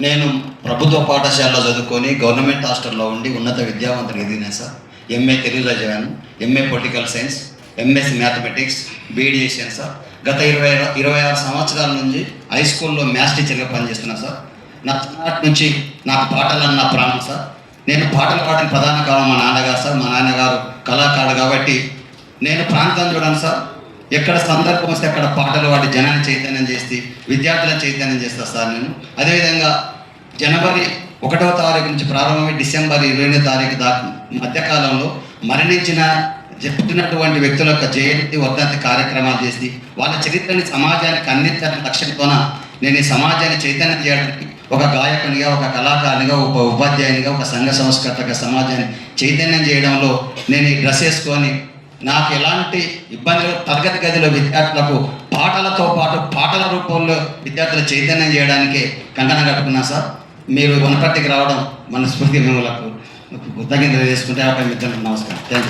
నేను ప్రభుత్వ పాఠశాలలో చదువుకొని గవర్నమెంట్ హాస్టల్లో ఉండి ఉన్నత విద్యావంతులు ఎదిగినా సార్. ఎంఏ తెలుగులో చదివాను MA political science MS mathematics BEd చేశాను సార్. గత ఇరవై ఇరవై ఆరు సంవత్సరాల నుంచి హై స్కూల్లో మ్యాథ్స్ టీచర్గా పనిచేస్తున్నాను సార్. నా చిన్నటి నుంచి నాకు పాటలు నా ప్రాణం సార్. నేను పాటలు పాడిన ప్రధాన కారణం మా నాన్నగారు సార్. మా నాన్నగారు కళాకారుడు కాబట్టి నేను ప్రాంతం చూడండి సార్. ఎక్కడ సందర్భం వస్తే అక్కడ పాటలు వాటి జనాన్ని చైతన్యం చేసి విద్యార్థులను చైతన్యం చేస్తా సార్ నేను. అదేవిధంగా జనవరి ఒకటవ తారీఖు నుంచి ప్రారంభమై డిసెంబర్ ఇరవై తారీఖు దాకా మధ్యకాలంలో మరణించిన చెప్తున్నటువంటి వ్యక్తుల యొక్క జయంతి వర్ధంతి కార్యక్రమాలు చేసి వాళ్ళ చరిత్రని సమాజానికి అందించాలని లక్ష్యంతోన నేను ఈ సమాజాన్ని చైతన్యం చేయడానికి ఒక గాయకునిగా ఒక కళాకారునిగా ఒక ఉపాధ్యాయునిగా ఒక సంఘ సంస్కర్తగా సమాజాన్ని చైతన్యం చేయడంలో నేను ఈ డ్రెస్ వేసుకొని నాకు ఎలాంటి ఇబ్బందులు తరగతి గదిలో విద్యార్థులకు పాటలతో పాటు పాటల రూపంలో విద్యార్థులు చైతన్యం చేయడానికి కంకణం కట్టుకున్నా సార్. మీరు వనపట్టికి రావడం మన స్మృతి మిమ్మలకు కృతజ్ఞతలు చేసుకుంటే ఒక మిత్రులకు నమస్కారం. Thank you